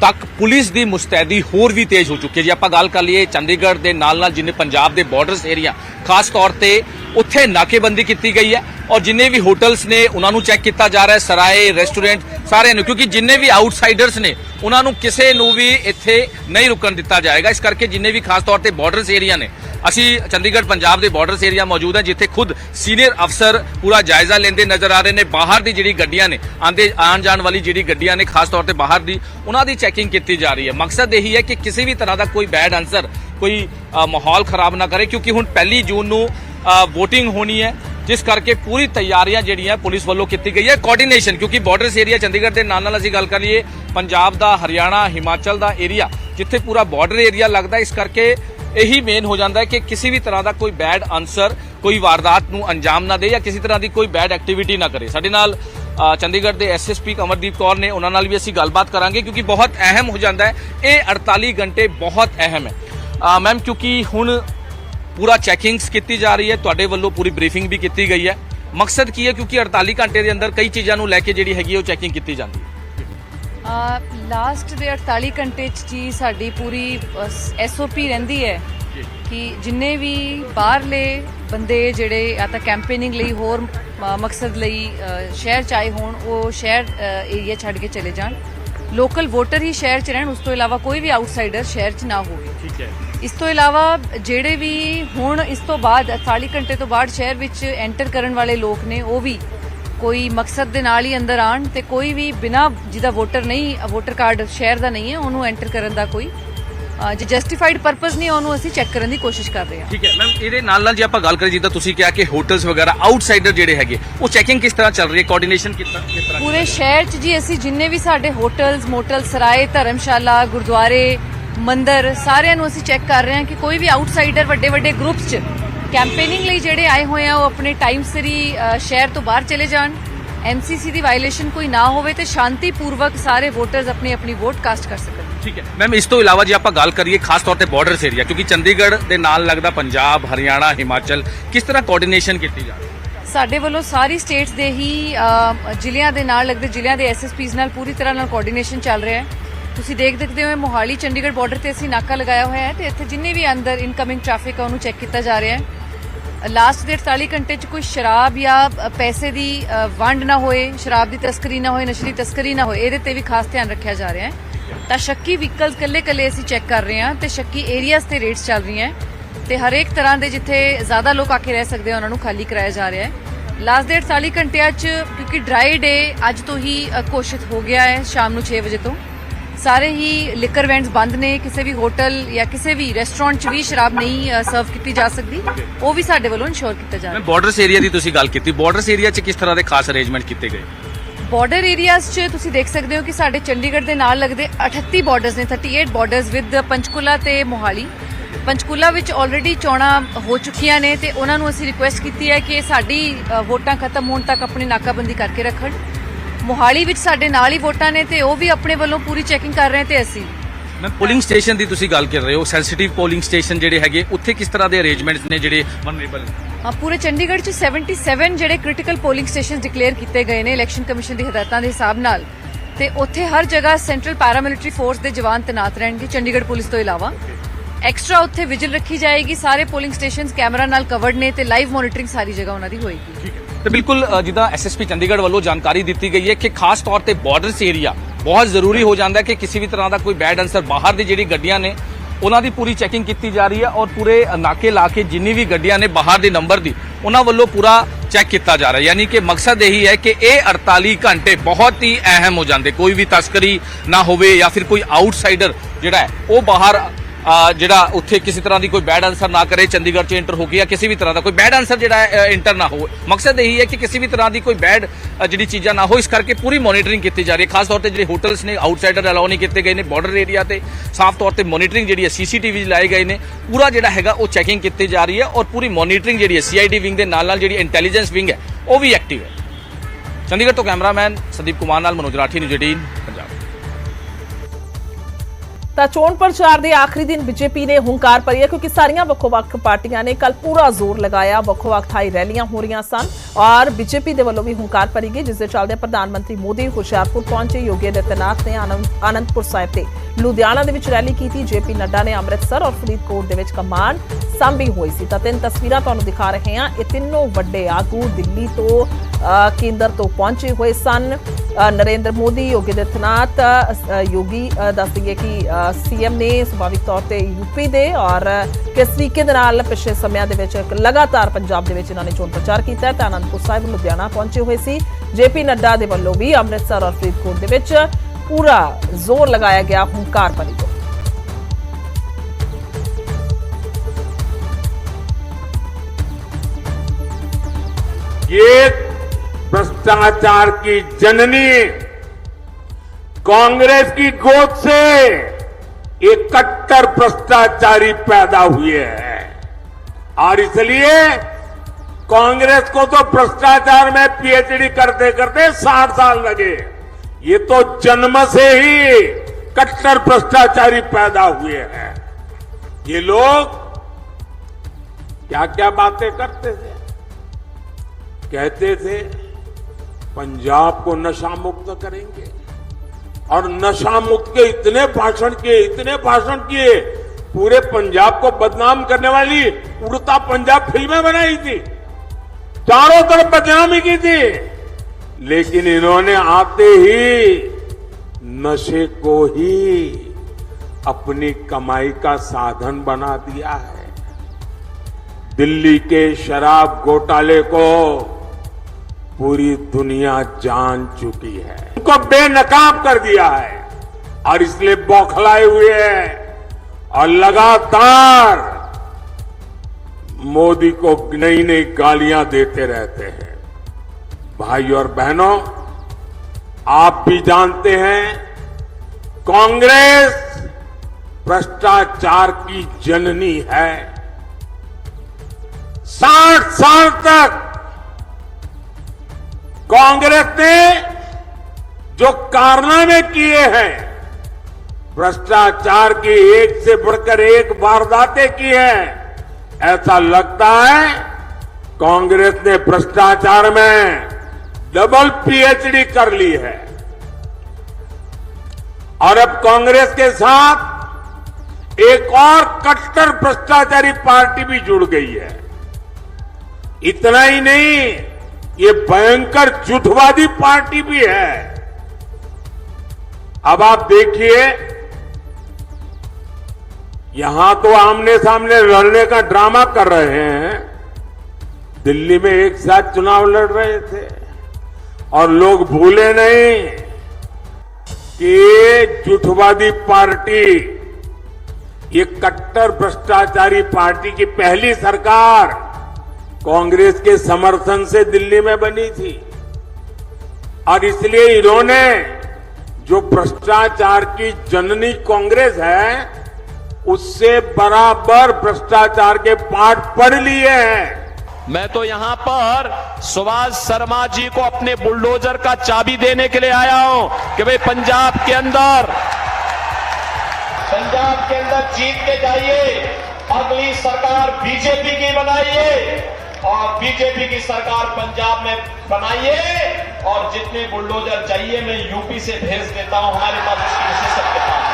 ਤੱਕ ਪੁਲਿਸ ਦੀ ਮੁਸਤੈਦੀ ਹੋਰ ਵੀ ਤੇਜ਼ ਹੋ ਚੁੱਕੀ ਹੈ। ਜੇ ਆਪਾਂ ਗੱਲ ਕਰ ਲਈਏ, ਚੰਡੀਗੜ੍ਹ ਦੇ ਨਾਲ ਨਾਲ ਜਿੰਨੇ ਪੰਜਾਬ ਦੇ ਬਾਰਡਰਸ ਏਰੀਆ ਖਾਸ ਤੌਰ ਤੇ ਉੱਥੇ ਨਾਕੇਬੰਦੀ ਕੀਤੀ ਗਈ ਹੈ ਔਰ ਜਿੰਨੇ ਵੀ ਹੋਟਲਸ ਨੇ ਉਹਨਾਂ ਨੂੰ ਚੈੱਕ ਕੀਤਾ ਜਾ ਰਿਹਾ ਹੈ, ਸਰਾਏ, ਰੈਸਟੋਰੈਂਟ, ਸਾਰਿਆਂ ਨੂੰ, ਕਿਉਂਕਿ ਜਿੰਨੇ ਵੀ ਆਊਟਸਾਈਡਰਸ ਨੇ, ਉਹਨਾਂ ਨੂੰ ਕਿਸੇ ਨੂੰ ਵੀ ਇੱਥੇ ਨਹੀਂ ਰੁਕਣ ਦਿੱਤਾ ਜਾਏਗਾ। ਇਸ ਕਰਕੇ ਜਿੰਨੇ ਵੀ ਖਾਸ ਤੌਰ ਤੇ ਬਾਰਡਰਸ ਏਰੀਆ ਨੇ ਅਸੀਂ ਚੰਡੀਗੜ੍ਹ, ਪੰਜਾਬ ਦੇ ਬਾਰਡਰਸ ਏਰੀਆ ਮੌਜੂਦ ਹੈ, ਜਿੱਥੇ ਖੁਦ ਸੀਨੀਅਰ ਅਫਸਰ ਪੂਰਾ ਜਾਇਜ਼ਾ ਲੈਂਦੇ ਨਜ਼ਰ ਆ ਰਹੇ ਨੇ। ਬਾਹਰ ਦੀ ਜਿਹੜੀ ਗੱਡੀਆਂ ਨੇ, ਆਂਦੇ ਆਉਣ ਜਾਣ ਵਾਲੀ ਜਿਹੜੀ ਗੱਡੀਆਂ ਨੇ, ਖਾਸ ਤੌਰ ਤੇ ਬਾਹਰ ਦੀ, ਉਹਨਾਂ ਦੀ ਚੈਕਿੰਗ ਕੀਤੀ ਜਾ ਰਹੀ ਹੈ। ਮਕਸਦ ਇਹੀ ਹੈ ਕਿ ਕਿਸੇ ਵੀ ਤਰ੍ਹਾਂ ਦਾ ਕੋਈ ਬੈਡ ਆਨਸਰ ਕੋਈ ਮਾਹੌਲ ਖਰਾਬ ਨਾ ਕਰੇ, ਕਿਉਂਕਿ ਹੁਣ ਪਹਿਲੀ ਜੂਨ ਨੂੰ VOTING ਹੋਣੀ ਹੈ, ਜਿਸ ਕਰਕੇ ਪੂਰੀ ਤਿਆਰੀਆਂ ਜਿਹੜੀਆਂ ਪੁਲਿਸ ਵੱਲੋਂ ਕੀਤੀ ਗਈ ਹੈ। ਕੋਆਰਡੀਨੇਸ਼ਨ ਕਿਉਂਕਿ ਬਾਰਡਰਸ ਏਰੀਆ ਚੰਡੀਗੜ੍ਹ ਦੇ ਨਾਲ ਨਾਲ ਅਸੀਂ ਗੱਲ ਕਰ ਲਈਏ, ਪੰਜਾਬ ਦਾ, ਹਰਿਆਣਾ, ਹਿਮਾਚਲ ਦਾ ਏਰੀਆ ਜਿੱਥੇ ਪੂਰਾ ਬਾਰਡਰ ਏਰੀਆ ਲੱਗਦਾ ਇਸ ਕਰਕੇ ਇਹੀ ਮੇਨ ਹੋ ਜਾਂਦਾ ਹੈ ਕਿ ਕਿਸੇ ਵੀ ਤਰ੍ਹਾਂ ਦਾ ਕੋਈ ਬੈਡ ਆਨਸਰ ਕੋਈ ਵਾਰਦਾਤ ਨੂੰ ਅੰਜਾਮ ਨਾ ਦੇ ਜਾਂ ਕਿਸੇ ਤਰ੍ਹਾਂ ਦੀ ਕੋਈ ਬੈਡ ਐਕਟੀਵਿਟੀ ਨਾ ਕਰੇ। ਸਾਡੇ ਨਾਲ ਚੰਡੀਗੜ੍ਹ ਦੇ ਐਸਐਸਪੀ ਕਮਰਦੀਪ ਕੌਰ ਨੇ ਉਹਨਾਂ ਨਾਲ ਵੀ ਅਸੀਂ ਗੱਲਬਾਤ ਕਰਾਂਗੇ ਕਿਉਂਕਿ ਬਹੁਤ ਅਹਿਮ ਹੋ ਜਾਂਦਾ ਹੈ। ਇਹ 48 ਘੰਟੇ ਬਹੁਤ ਅਹਿਮ ਹੈ। ਮੈਮ ਕਿਉਂਕਿ ਹੁਣ ਪੂਰਾ ਚੈਕਿੰਗਸ ਕੀਤੀ ਜਾ ਰਹੀ ਹੈ, ਤੁਹਾਡੇ ਵੱਲੋਂ ਪੂਰੀ ਬਰੀਫਿੰਗ ਵੀ ਕੀਤੀ ਗਈ ਹੈ। ਮਕਸਦ ਕੀ ਹੈ? ਕਿਉਂਕਿ 48 ਘੰਟੇ ਦੇ ਅੰਦਰ ਕਈ ਚੀਜ਼ਾਂ ਨੂੰ ਲੈ ਕੇ ਜਿਹੜੀ ਹੈਗੀ ਉਹ ਚੈਕਿੰਗ ਕੀਤੀ ਜਾਂਦੀ ਹੈ। ਲਾਸਟ ਦੇ 48 ਘੰਟੇ ਚ ਜੀ ਸਾਡੀ ਪੂਰੀ ਐਸਓਪੀ ਰਹਿੰਦੀ ਹੈ ਕਿ ਜਿੰਨੇ ਵੀ ਬਾਹਰਲੇ ਬੰਦੇ ਜਿਹੜੇ ਆ ਤਾਂ ਕੈਂਪੇਨਿੰਗ ਲਈ ਹੋਰ ਮਕਸਦ ਲਈ ਸ਼ਹਿਰ ਚ ਆਏ ਹੋਣ ਉਹ ਸ਼ਹਿਰ ਏਰੀਆ ਛੱਡ ਕੇ ਚਲੇ ਜਾਣ। ਲੋਕਲ ਵੋਟਰ ਹੀ ਸ਼ਹਿਰ ਚ ਰਹਿਣ ਉਸ ਤੋਂ ਇਲਾਵਾ ਕੋਈ ਵੀ ਆਊਟਸਾਈਡਰ ਸ਼ਹਿਰ ਚ ਨਾ ਹੋਵੇ। ਠੀਕ ਹੈ। ਇਸ ਤੋਂ ਇਲਾਵਾ ਜਿਹੜੇ ਵੀ ਹੁਣ ਇਸ ਤੋਂ ਬਾਅਦ 48 ਘੰਟੇ ਤੋਂ ਬਾਅਦ ਸ਼ਹਿਰ ਵਿੱਚ ਐਂਟਰ ਕਰਨ ਵਾਲੇ ਲੋਕ ਨੇ ਉਹ ਵੀ ਕੋਈ ਮਕਸਦ ਦੇ ਨਾਲ ਹੀ ਅੰਦਰ ਆਣ ਤੇ ਕੋਈ ਵੀ ਬਿਨਾ ਜਿਹਦਾ ਵੋਟਰ ਨਹੀਂ ਵੋਟਰ ਕਾਰਡ ਸ਼ਹਿਰ ਦਾ ਨਹੀਂ ਹੈ ਉਹਨੂੰ ਐਂਟਰ ਕਰਨ ਦਾ ਕੋਈ ਜੇ ਜਸਟੀਫਾਈਡ ਪਰਪਸ ਨਹੀਂ ਉਹਨੂੰ ਅਸੀਂ ਚੈੱਕ ਕਰਨ ਦੀ ਕੋਸ਼ਿਸ਼ ਕਰ ਰਹੇ ਹਾਂ। ਠੀਕ ਹੈ ਮੈਮ ਇਹਦੇ ਨਾਲ ਨਾਲ ਜੇ ਆਪਾਂ ਗੱਲ ਕਰੀਏ ਜਿੱਦਾਂ ਤੁਸੀਂ ਕਿਹਾ ਕਿ ਹੋਟਲਸ ਵਗੈਰਾ ਆਊਟਸਾਈਡਰ ਜਿਹੜੇ ਹੈਗੇ ਉਹ ਚੈਕਿੰਗ ਕਿਸ ਤਰ੍ਹਾਂ ਚੱਲ ਰਹੀ ਹੈ ਕੋਆਰਡੀਨੇਸ਼ਨ ਕਿਸ ਤਰ੍ਹਾਂ ਕਿਸ ਤਰ੍ਹਾਂ ਪੂਰੇ ਸ਼ਹਿਰ 'ਚ ਜੀ ਅਸੀਂ ਜਿੰਨੇ ਵੀ ਸਾਡੇ ਹੋਟਲਸ ਮੋਟਲ ਸਰਾਏ ਧਰਮਸ਼ਾਲਾ ਗੁਰਦੁਆਰੇ ਮੰਦਿਰ ਸਾਰਿਆਂ ਨੂੰ ਅਸੀਂ ਚੈੱਕ ਕਰ ਰਹੇ ਹਾਂ ਕਿ ਕੋਈ ਵੀ ਆਊਟਸਾਈਡਰ ਵੱਡੇ ਵੱਡੇ ਗਰੁੱਪਸ 'ਚ ਕੈਂਪੇਨਿੰਗ ਲਈ ਜਿਹੜੇ ਆਏ ਹੋਏ ਆ ਉਹ ਆਪਣੇ ਟਾਈਮ ਸਿਰ ਸ਼ਹਿਰ ਤੋਂ ਬਾਹਰ ਚਲੇ ਜਾਣ। ਐਮਸੀਸੀ ਦੀ ਵਾਇਲੇਸ਼ਨ ਕੋਈ ਨਾ ਹੋਵੇ ਤੇ ਸ਼ਾਂਤੀਪੂਰਵਕ ਸਾਰੇ ਵੋਟਰਸ ਆਪਣੀ ਆਪਣੀ ਵੋਟ ਕਾਸਟ ਕਰ ਸਕਣ। ਠੀਕ ਹੈ। ਮੈਮ ਇਸ ਤੋਂ ਇਲਾਵਾ ਜੇ ਆਪਾਂ ਗੱਲ ਕਰੀਏ ਖਾਸ ਤੌਰ ਤੇ ਬਾਰਡਰਸ ਏਰੀਆ ਕਿਉਂਕਿ ਚੰਡੀਗੜ੍ਹ ਦੇ ਨਾਲ ਲੱਗਦਾ ਪੰਜਾਬ ਹਰਿਆਣਾ ਹਿਮਾਚਲ ਕਿਸ ਤਰ੍ਹਾਂ ਕੋਆਰਡੀਨੇਸ਼ਨ ਕੀਤੀ ਜਾ ਰਹੀ ਹੈ? ਸਾਡੇ ਵੱਲੋਂ ਸਾਰੀ ਸਟੇਟਸ ਦੇ ਹੀ ਜ਼ਿਲ੍ਹਿਆਂ ਦੇ ਨਾਲ ਲੱਗਦੇ ਜ਼ਿਲ੍ਹਿਆਂ ਦੇ ਐਸਐਸਪੀਜ਼ ਨਾਲ ਪੂਰੀ ਤਰ੍ਹਾਂ ਨਾਲ ਕੋਆਰਡੀਨੇਸ਼ਨ ਚੱਲ ਰਿਹਾ ਹੈ। ਤੁਸੀਂ ਦੇਖ ਸਕਦੇ ਹੋ ਮੋਹਾਲੀ ਚੰਡੀਗੜ੍ਹ ਬਾਰਡਰ ਤੇ ਅਸੀਂ ਨਾਕਾ ਲਗਾਇਆ ਹੋਇਆ ਹੈ ਤੇ ਇੱਥੇ ਜਿੰਨੇ ਵੀ ਅੰਦਰ ਇਨਕਮਿੰਗ ਟ੍ਰੈਫਿਕ ਹੈ ਉਹਨੂੰ ਚੈੱਕ ਕੀਤਾ ਜਾ ਰਿਹਾ ਹੈ। ਲਾਸਟ ਦੇ 48 ਘੰਟੇ 'ਚ ਕੋਈ ਸ਼ਰਾਬ ਜਾਂ ਪੈਸੇ ਦੀ ਵੰਡ ਨਾ ਹੋਏ, ਸ਼ਰਾਬ ਦੀ ਤਸਕਰੀ ਨਾ ਹੋਏ, ਨਸ਼ੇ ਦੀ ਤਸਕਰੀ ਨਾ ਹੋਏ, ਇਹਦੇ ਤੇ ਵੀ ਖਾਸ ਧਿਆਨ ਰੱਖਿਆ ਜਾ ਰਿਹਾ ਹੈ। ਤਾਂ ਸ਼ੱਕੀ ਵਹੀਕਲਸ ਕੱਲੇ-ਕੱਲੇ ਅਸੀਂ ਚੈੱਕ ਕਰ ਰਹੇ ਹਾਂ ਤੇ ਸ਼ੱਕੀ ਏਰੀਆਜ਼ ਤੇ ਰੇਟਸ ਚੱਲ ਰਹੀਆਂ ਹੈ ਤੇ ਹਰੇਕ ਤਰ੍ਹਾਂ ਦੇ ਜਿੱਥੇ ਜ਼ਿਆਦਾ ਲੋਕ ਆ ਕੇ ਰਹਿ ਸਕਦੇ ਆ, ਉਹਨਾਂ ਨੂੰ ਖਾਲੀ ਕਰਾਇਆ ਜਾ ਰਿਹਾ ਹੈ। ਲਾਸਟ ਦੇ 48 ਘੰਟਿਆਂ 'ਚ ਕਿਉਂਕਿ ਡਰਾਈ ਡੇ ਅੱਜ ਤੋਂ ਹੀ ਘੋਸ਼ਿਤ ਹੋ ਗਿਆ ਹੈ ਸ਼ਾਮ ਨੂੰ 6 ਵਜੇ ਤੋਂ। ਸਾਰੇ ਹੀ ਲਿਕਰ ਵੈਂਡਸ ਬੰਦ ਨੇ ਕਿਸੇ ਵੀ ਹੋਟਲ ਜਾਂ ਕਿਸੇ ਵੀ ਰੈਸਟੋਰੈਂਟ 'ਚ ਵੀ ਸ਼ਰਾਬ ਨਹੀਂ ਸਰਵ ਕੀਤੀ ਜਾ ਸਕਦੀ। ਉਹ ਵੀ ਸਾਡੇ ਵੱਲੋਂ ਇਨਸ਼ੋਰ ਕੀਤਾ ਜਾ ਰਿਹਾ। ਮੈਮ ਬਾਰਡਰਸ ਏਰੀਆ ਦੀ ਤੁਸੀਂ ਗੱਲ ਕੀਤੀ। ਬਾਰਡਰਸ ਏਰੀਆ 'ਚ ਕਿਸ ਤਰ੍ਹਾਂ ਦੇ ਖਾਸ ਅਰੇਂਜਮੈਂਟ ਕੀਤੇ ਗਏ? ਬਾਰਡਰ ਏਰੀਆਜ਼ 'ਚ ਤੁਸੀਂ ਦੇਖ ਸਕਦੇ ਹੋ ਕਿ ਸਾਡੇ ਚੰਡੀਗੜ੍ਹ ਦੇ ਨਾਲ ਲੱਗਦੇ 38 ਬਾਰਡਰਸ ਨੇ 38 ਬਾਰਡਰਸ ਵਿਦ ਪੰਚਕੁਲਾ ਤੇ ਮੋਹਾਲੀ। ਪੰਚਕੂਲਾ ਵਿੱਚ ਆਲਰੇਡੀ ਚੋਣਾਂ ਹੋ ਚੁੱਕੀਆਂ ਨੇ ਤੇ ਉਹਨਾਂ ਨੂੰ ਅਸੀਂ ਰਿਕੁਐਸਟ ਕੀਤੀ ਹੈ ਕਿ ਸਾਡੀ ਵੋਟਾਂ ਖਤਮ ਹੋਣ ਤੱਕ ਆਪਣੀ ਨਾਕਾਬੰਦੀ ਕਰਕੇ ਰੱਖਣ। ਮੋਹਾਲੀ ਵਿੱਚ ਸਾਡੇ ਨਾਲ ਹੀ ਵੋਟਾਂ ਨੇ ਤੇ ਉਹ ਵੀ ਆਪਣੇ ਵੱਲੋਂ ਪੂਰੀ ਚੈਕਿੰਗ ਕਰ ਰਹੇ ਤੇ ਅਸੀਂ। ਮੈਂ ਪੋਲਿੰਗ ਸਟੇਸ਼ਨ ਦੀ ਤੁਸੀਂ ਗੱਲ ਕਰ ਰਹੇ ਹੋ ਸੈਂਸਿਟਿਵ ਪੋਲਿੰਗ ਸਟੇਸ਼ਨ ਜਿਹੜੇ ਹੈਗੇ ਉੱਥੇ ਕਿਸ ਤਰ੍ਹਾਂ ਦੇ ਅਰੇਂਜਮੈਂਟਸ ਨੇ ਜਿਹੜੇ ਵਨਰੇਬਲ ਹਾਂ ਪੂਰੇ ਚੰਡੀਗੜ੍ਹ 'ਚ 77 ਜਿਹੜੇ ਕ੍ਰਿਟੀਕਲ ਪੋਲਿੰਗ ਸਟੇਸ਼ਨ ਡਿਕਲੇਅਰ ਕੀਤੇ ਗਏ ਨੇ ਇਲੈਕਸ਼ਨ ਕਮਿਸ਼ਨ ਦੀ ਹਦਾਇਤਾਂ ਦੇ ਹਿਸਾਬ ਨਾਲ। ਤੇ ਉੱਥੇ ਹਰ ਜਗ੍ਹਾ ਸੈਂਟਰਲ ਪੈਰਾਮਿਲਟਰੀ ਫੋਰਸ ਦੇ ਜਵਾਨ ਤੈਨਾਤ ਰਹਿਣਗੇ ਚੰਡੀਗੜ੍ਹ ਪੁਲਿਸ ਤੋਂ ਇਲਾਵਾ। ਐਕਸਟਰਾ ਉੱਥੇ ਵਿਜਿਲ ਰੱਖੀ ਜਾਏਗੀ ਸਾਰੇ ਪੋਲਿੰਗ ਸਟੇਸ਼ਨਸ ਕੈਮਰਾ ਨਾਲ ਕਵਰਡ ਨੇ ਤੇ ਲਾਈਵ ਮੋਨੀਟਰਿੰਗ ਸਾਰੀ ਜਗ੍ਹਾ ਉਹਨਾਂ ਦੀ ਹੋਏਗੀ। ਤੇ ਬਿਲਕੁਲ ਅ, ਜਿੱਦਾਂ ਐਸਐਸਪੀ ਚੰਡੀਗੜ੍ਹ ਵੱਲੋਂ ਜਾਣਕਾਰੀ ਦਿੱਤੀ ਗਈ ਹੈ ਕਿ ਖਾਸ ਤੌਰ ਤੇ ਬਾਰਡਰਸ ਏਰੀਆ ਬਹੁਤ ਜ਼ਰੂਰੀ ਹੋ ਜਾਂਦਾ ਹੈ ਕਿ ਕਿਸੇ ਵੀ ਤਰ੍ਹਾਂ ਦਾ ਕੋਈ ਬੈਡ ਅਨਸਰ ਬਾਹਰ ਦੀ ਜਿਹੜੀ ਗੱਡੀਆਂ ਨੇ ਉਹਨਾਂ ਦੀ ਪੂਰੀ ਚੈਕਿੰਗ ਕੀਤੀ ਜਾ ਰਹੀ ਹੈ ਔਰ ਪੂਰੇ ਨਾਕੇ ਲਾ ਕੇ ਜਿੰਨੀ ਵੀ ਗੱਡੀਆਂ ਨੇ ਬਾਹਰ ਦੇ ਨੰਬਰ ਦੀ ਉਹਨਾਂ ਵੱਲੋਂ ਪੂਰਾ ਚੈੱਕ ਕੀਤਾ ਜਾ ਰਿਹਾ ਯਾਨੀ ਕਿ ਮਕਸਦ ਇਹੀ ਹੈ ਕਿ ਇਹ 48 ਘੰਟੇ ਬਹੁਤ ਹੀ ਅਹਿਮ ਹੋ ਜਾਂਦੇ। ਕੋਈ ਵੀ ਤਸਕਰੀ ਨਾ ਹੋਵੇ ਜਾਂ ਫਿਰ ਕੋਈ ਆਊਟਸਾਈਡਰ ਜਿਹੜਾ ਹੈ ਉਹ ਬਾਹਰ ਜਿਹੜਾ ਉੱਥੇ ਕਿਸੇ ਤਰ੍ਹਾਂ ਦੀ ਕੋਈ ਬੈਡ ਆਨਸਰ ਨਾ ਕਰੇ, ਚੰਡੀਗੜ੍ਹ ਚ ਇੰਟਰ ਹੋ ਕੇ ਜਾਂ ਕਿਸੇ ਵੀ ਤਰ੍ਹਾਂ ਦਾ ਕੋਈ ਬੈਡ ਆਨਸਰ ਜਿਹੜਾ ਇੰਟਰ ਨਾ ਹੋਵੇ। ਮਕਸਦ ਇਹੀ ਹੈ ਕਿ ਕਿਸੇ ਵੀ ਤਰ੍ਹਾਂ ਦੀ ਕੋਈ ਬੈਡ ਜਿਹੜੀ ਚੀਜ਼ਾਂ ਨਾ ਹੋ ਇਸ ਕਰਕੇ ਪੂਰੀ ਮੋਨੀਟਰਿੰਗ ਕੀਤੀ ਜਾ ਰਹੀ ਹੈ। ਖਾਸ ਤੌਰ ਤੇ ਜਿਹੜੇ ਹੋਟਲਸ ਨੇ ਆਊਟਸਾਈਡਰ ਅਲਾਉ ਨਹੀਂ ਕੀਤੇ ਗਏ ਨੇ ਬਾਰਡਰ ਏਰੀਆ ਤੇ। ਸਾਫ਼ ਤੌਰ ਤੇ ਮੋਨੀਟਰਿੰਗ ਜਿਹੜੀ ਹੈ ਸੀਸੀਟੀਵੀ ਲਾਏ ਗਏ ਨੇ। ਪੂਰਾ ਜਿਹੜਾ ਹੈਗਾ, ਉਹ ਚੈਕਿੰਗ ਕੀਤੀ ਜਾ ਰਹੀ ਹੈ ਔਰ ਪੂਰੀ ਮੋਨੀਟਰਿੰਗ ਜਿਹੜੀ ਹੈ ਸੀਆਈਡੀ ਵਿੰਗ ਦੇ ਨਾਲ ਨਾਲ ਜਿਹੜੀ ਇੰਟੈਲੀਜੈਂਸ ਵਿੰਗ ਹੈ, ਉਹ ਵੀ ਐਕਟਿਵ ਹੈ। ਚੰਡੀਗੜ੍ਹ ਤੋਂ ਕੈਮਰਾਮੈਨ ਸੰਦੀਪ ਕੁਮਾਰ ਨਾਲ ਮਨੋਜ ਰਾਠੀ, ਨਿਊਜ਼ 18 ਤਾਂ ਚੋਣ ਪ੍ਰਚਾਰ ਦੇ ਆਖਰੀ ਦਿਨ ਬੀਜੇਪੀ ਨੇ ਹੰਕਾਰ ਭਰੀ ਹੈ ਕਿਉਂਕਿ ਸਾਰੀਆਂ ਵੱਖੋ-ਵੱਖ ਪਾਰਟੀਆਂ ਨੇ ਕੱਲ ਪੂਰਾ ਜ਼ੋਰ ਲਗਾਇਆ। ਵੱਖੋ-ਵੱਖ ਥਾਈ ਰੈਲੀਆਂ ਹੋ ਰਹੀਆਂ ਸਨ ਔਰ ਬੀਜੇਪੀ ਦੇ ਵੱਲੋਂ ਵੀ ਹੰਕਾਰ ਭਰੀ ਗਈ, ਜਿਸ ਦੇ ਚੱਲਦੇ ਪ੍ਰਧਾਨ ਮੰਤਰੀ ਮੋਦੀ ਹੁਸ਼ਿਆਰਪੁਰ ਪਹੁੰਚੇ। ਯੋਗੀ ਆਦਿੱਤਿਆਨਾਥ ਨੇ ਆਨੰਦਪੁਰ ਸਾਹਿਬ ਤੇ ਲੁਧਿਆਣਾ ਦੇ ਵਿੱਚ ਰੈਲੀ ਕੀਤੀ। ਜੇਪੀ ਨੱਡਾ ਨੇ ਅੰਮ੍ਰਿਤਸਰ ਔਰ ਫਰੀਦਕੋਟ ਦੇ ਵਿੱਚ ਕਮਾਨ ਸਾਂਭੀ ਹੋਈ ਸੀ। ਤਾਂ ਤਿੰਨ ਤਸਵੀਰਾਂ ਤੁਹਾਨੂੰ ਦਿਖਾ ਰਹੇ ਹਾਂ। ਇਹ ਤਿੰਨੋਂ ਵੱਡੇ ਆਗੂ ਦਿੱਲੀ ਤੋਂ ਕੇਂਦਰ ਤੋਂ ਪਹੁੰਚੇ ਹੋਏ ਸਨ। ਨਰਿੰਦਰ ਮੋਦੀ ਯੋਗੀ ਆਦਿੱਤਿਆਨਾਥ ਯੋਗੀ ਅ, ਦੱਸ ਦਈਏ ਕਿ ਸੀਐਮ ਨੇ ਸੁਭਾਵਿਕ ਤੌਰ ਤੇ ਯੂਪੀ ਦੇ ਔਰ ਕਿਸ ਤਰੀਕੇ ਦੇ ਨਾਲ ਪਿਛਲੇ ਸਮਿਆਂ ਦੇ ਵਿੱਚ ਲਗਾਤਾਰ ਪੰਜਾਬ ਦੇ ਵਿੱਚ ਇਹਨਾਂ ਨੇ ਚੋਣ ਪ੍ਰਚਾਰ ਕੀਤਾ ਤਾਂ ਅਨੰਦਪੁਰ ਸਾਹਿਬ ਲੁਧਿਆਣਾ ਪਹੁੰਚੇ ਹੋਏ ਸੀ। ਜੇਪੀ ਨੱਡਾ ਦੇ ਵੱਲੋਂ ਵੀ ਅੰਮ੍ਰਿਤਸਰ ਔਰ ਫਰੀਦਕੋਟ ਦੇ ਵਿੱਚ पूरा ज़ोर लगाया गया हंकार पर को। ये भ्रष्टाचार की जननी कांग्रेस की गोद से एक कट्टर भ्रष्टाचारी पैदा हुए हैं। और इसलिए कांग्रेस को तो भ्रष्टाचार में पीएचडी करते करते साठ साल लगे। ये तो जन्म से ही कट्टर भ्रष्टाचारी पैदा हुए हैं। ये लोग क्या क्या बातें करते थे? कहते थे, पंजाब को नशा मुक्त करेंगे। और नशा मुक्त के इतने भाषण किए, इतने भाषण किए, पूरे पंजाब को बदनाम करने वाली उड़ता पंजाब फ़िल्में बनाई थी। चारों तरफ़ बदनामी की थी। लेकिन इन्होंने आते ही नशे को ही अपनी कमाई का साधन बना दिया है। दिल्ली के शराब घोटाले को पूरी दुनिया जान चुकी है। उनको बेनकाब कर दिया है और इसलिए बौखलाए हुए हैं और लगातार मोदी को नई नई गालियाँ देते रहते हैं। भाई और बहनों, आप भी जानते हैं, कांग्रेस भ्रष्टाचार की जननी है। साठ साल तक कांग्रेस ने जो कारनामे किए हैं, भ्रष्टाचार की एक से बढ़कर एक वारदातें की हैं, ऐसा लगता है कांग्रेस ने भ्रष्टाचार में डबल पीएचडी कर ली है। और अब कांग्रेस के साथ एक और कट्टर भ्रष्टाचारी पार्टी भी जुड़ गई है। इतना ही नहीं, ये भयंकर झूठवादी पार्टी भी है। अब आप देखिए, यहाँ तो आमने सामने लड़ने का ड्रामा कर रहे हैं। दिल्ली में एक साथ चुनाव लड़ रहे थे। और लोग भूले नहीं कि ये झूठवादी पार्टी, ये कट्टर भ्रष्टाचारी पार्टी की पहली सरकार कांग्रेस के समर्थन से दिल्ली में बनी थी। और इसलिए इन्होंने जो भ्रष्टाचार की जननी कांग्रेस है, उससे बराबर भ्रष्टाचार के पाठ पढ़ लिए हैं। मैं तो यहाँ पर सुभाष शर्मा जी को अपने बुलडोजर का चाबी देने के लिए आया हूँ कि भाई पंजाब के अंदर, पंजाब के अंदर जीत के जाइए। अगली सरकार बीजेपी की बनाइए और बीजेपी की सरकार पंजाब में बनाइए और जितने बुलडोजर चाहिए, मैं यूपी से भेज देता हूँ। हमारे पास उसकी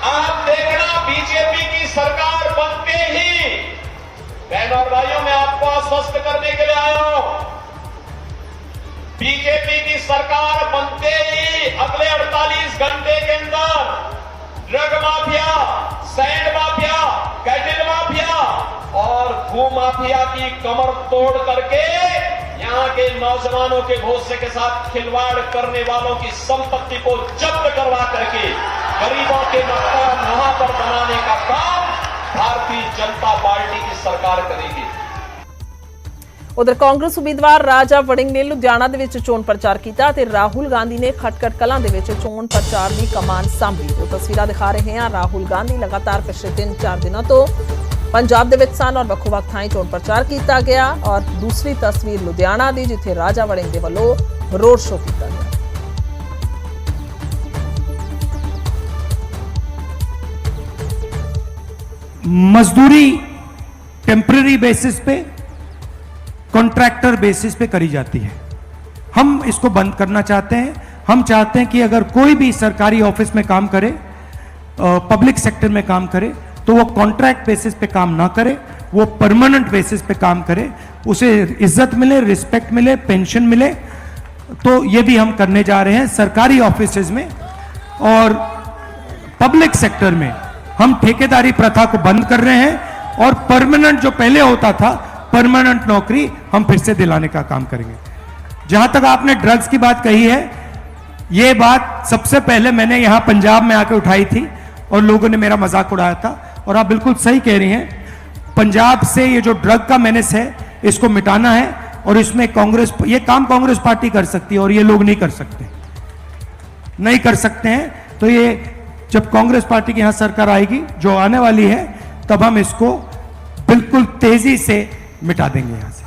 आप देखना, बीजेपी की सरकार बनते ही बहनों और भाइयों, मैं आपको आश्वस्त करने के लिए आया हूँ। बीजेपी की सरकार बनते ही अगले 48 घंटे के अंदर drug mafia sand mafia cattle mafia और भू माफिया की कमर तोड़ करके यहां के नौजवानों के भरोसे के साथ खिलवाड़ करने वालों की संपत्ति को जब्त करवा करके गरीबों के मकान वहां पर बनाने का काम भारतीय जनता पार्टी की सरकार करेगी ਉਧਰ ਕਾਂਗਰਸ ਉਮੀਦਵਾਰ ਰਾਜਾ ਵੜਿੰਗ ਨੇ ਲੁਧਿਆਣਾ ਦੇ ਵਿੱਚ ਚੋਣ ਪ੍ਰਚਾਰ ਕੀਤਾ ਤੇ ਰਾਹੁਲ ਗਾਂਧੀ ਨੇ ਖਟਕਟ ਕਲਾਂ ਦੇ ਵਿੱਚ ਚੋਣ ਪ੍ਰਚਾਰ ਦੀ ਕਮਾਨ ਸੰਭੀ ਉਹ ਤਸਵੀਰਾਂ ਦਿਖਾ ਰਹੇ ਹਾਂ ਰਾਹੁਲ ਗਾਂਧੀ ਲਗਾਤਾਰ ਪਿਛਲੇ 3-4 ਦਿਨਾਂ ਤੋਂ ਪੰਜਾਬ ਦੇ ਵਿੱਚ ਸਨ ਔਰ ਵੱਖੋ-ਵੱਖ ਥਾਈਂ ਚੋਣ ਪ੍ਰਚਾਰ ਕੀਤਾ ਗਿਆ ਔਰ ਦੂਸਰੀ ਤਸਵੀਰ ਲੁਧਿਆਣਾ ਦੀ ਜਿੱਥੇ ਰਾਜਾ ਵੜਿੰਗ ਦੇ ਵੱਲੋਂ ਰੋਡ ਸ਼ੋਅ ਕੀਤਾ ਗਿਆ मजदूरी टेम्पररी बेसिस पे कॉन्ट्रैक्टर बेसिस पे करी जाती है हम इसको बंद करना चाहते हैं हम चाहते हैं कि अगर कोई भी सरकारी ऑफिस में काम करे पब्लिक सेक्टर में काम करे तो वो कॉन्ट्रैक्ट बेसिस पे काम ना करे, वो परमानेंट बेसिस पे काम करे, उसे इज़्ज़त मिले रिस्पेक्ट मिले पेंशन मिले तो ये भी हम करने जा रहे हैं सरकारी ऑफ़िस में और पब्लिक सेक्टर में। हम ठेकेदारी प्रथा को बंद कर रहे हैं और परमानेंट जो पहले होता था परमानेंट नौकरी हम फिर से दिलाने का काम करेंगे। जहाँ तक आपने ड्रग्स की बात कही है, ये बात सबसे पहले मैंने यहाँ पंजाब में आके उठाई थी और लोगों ने मेरा मज़ाक उड़ाया था। और आप बिल्कुल सही कह रही हैं। पंजाब से ये जो ड्रग का मैनेस है, इसको मिटाना है और इसमें कांग्रेस, ये काम कांग्रेस पार्टी कर सकती है और ये लोग नहीं कर सकते। नहीं कर सकते हैं तो ये जब कांग्रेस पार्टी की यहाँ सरकार आएगी, जो आने वाली है, तब हम इसको बिल्कुल तेज़ी से मिटा देंगे यहाँ से।